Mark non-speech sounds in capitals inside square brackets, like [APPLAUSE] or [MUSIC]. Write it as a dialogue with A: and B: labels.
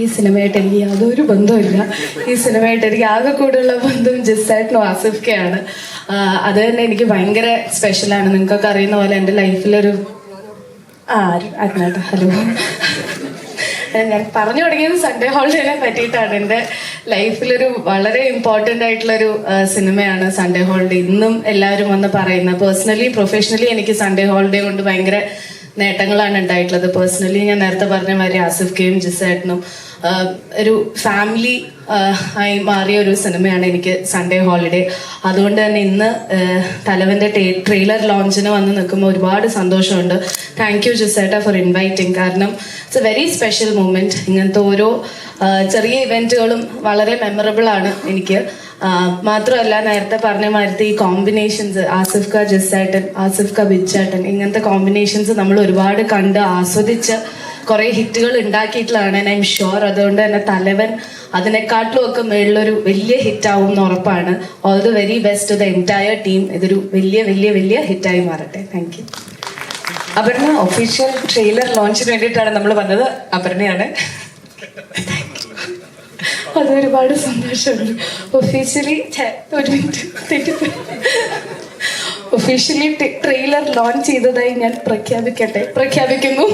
A: ഈ സിനിമയായിട്ട് എനിക്ക് യാതൊരു ബന്ധവുമില്ല. ഈ സിനിമയായിട്ട് എനിക്ക് ആകെ കൂടെയുള്ള ബന്ധം ജിസായിട്ടും ആസിഫ്ക്കയാണ് അത് തന്നെ എനിക്ക് ഭയങ്കര സ്പെഷ്യലാണ് നിങ്ങൾക്കൊക്കെ അറിയുന്ന പോലെ എന്റെ ലൈഫിലൊരു ആ അരുണേട്ടാ ഹലോ. ഞാൻ പറഞ്ഞു തുടങ്ങിയത് സൺഡേ ഹോളിഡേനെ പറ്റിയിട്ടാണ്. എന്റെ ലൈഫിലൊരു വളരെ ഇമ്പോർട്ടന്റ് ആയിട്ടുള്ളൊരു സിനിമയാണ് സൺഡേ ഹോളിഡേ ഇന്നും എല്ലാവരും വന്ന് പറയുന്നത്. പേഴ്സണലി പ്രൊഫഷണലി എനിക്ക് സൺഡേ ഹോളിഡേ കൊണ്ട് ഭയങ്കര നേട്ടങ്ങളാണ് ഉണ്ടായിട്ടുള്ളത്. പേഴ്സണലി ഞാൻ നേരത്തെ പറഞ്ഞ മാതിരി ആസിഫ് കെയും ജിസേട്ടനും ഒരു ഫാമിലി ആയി മാറിയ ഒരു സിനിമയാണ് എനിക്ക് സൺഡേ ഹോളിഡേ അതുകൊണ്ട് തന്നെ ഇന്ന് തലവന്റെ ട്രെയിലർ ലോഞ്ചിന് വന്ന് നിൽക്കുമ്പോൾ ഒരുപാട് സന്തോഷമുണ്ട്. താങ്ക് യു ജിസേട്ട ഫോർ ഇൻവൈറ്റിംഗ് കാരണം it's a very special moment ഇങ്ങനത്തെ ഓരോ ചെറിയ ഇവന്റുകളും വളരെ മെമ്മറബിൾ ആണ് എനിക്ക്. മാത്രമല്ല നേരത്തെ പറഞ്ഞ മാതിരത്തെ ഈ കോമ്പിനേഷൻസ് ആസിഫ് ക ജിസാട്ടൻ ആസിഫ് ക ബിച്ചാട്ടൻ ഇങ്ങനത്തെ കോമ്പിനേഷൻസ് നമ്മൾ ഒരുപാട് കണ്ട് ആസ്വദിച്ച് കുറേ ഹിറ്റുകൾ ഉണ്ടാക്കിയിട്ടുള്ളതാണ്. ഐ എം ഷുവർ അതുകൊണ്ട് തന്നെ തലവൻ അതിനെക്കാട്ടിലും ഒക്കെ മേളിലൊരു വലിയ ഹിറ്റ് ആവും എന്ന് ഉറപ്പാണ്. All the very best to the entire team ഇതൊരു വലിയ വലിയ വലിയ ഹിറ്റായി മാറട്ടെ. Thank you
B: Aparna official trailer ലോഞ്ചിന് വേണ്ടിയിട്ടാണ് നമ്മൾ വന്നത്. അപർണയാണ്. [LAUGHS]
A: അത് ഒരുപാട് സന്തോഷമുണ്ട് ഒഫീഷ്യലി ഒരു മിനിറ്റ് തെറ്റിപ്പോയി ഒഫീഷ്യലി ട്രെയിലർ ലോഞ്ച് ചെയ്തതായി ഞാൻ പ്രഖ്യാപിക്കട്ടെ. പ്രഖ്യാപിക്കുന്നു.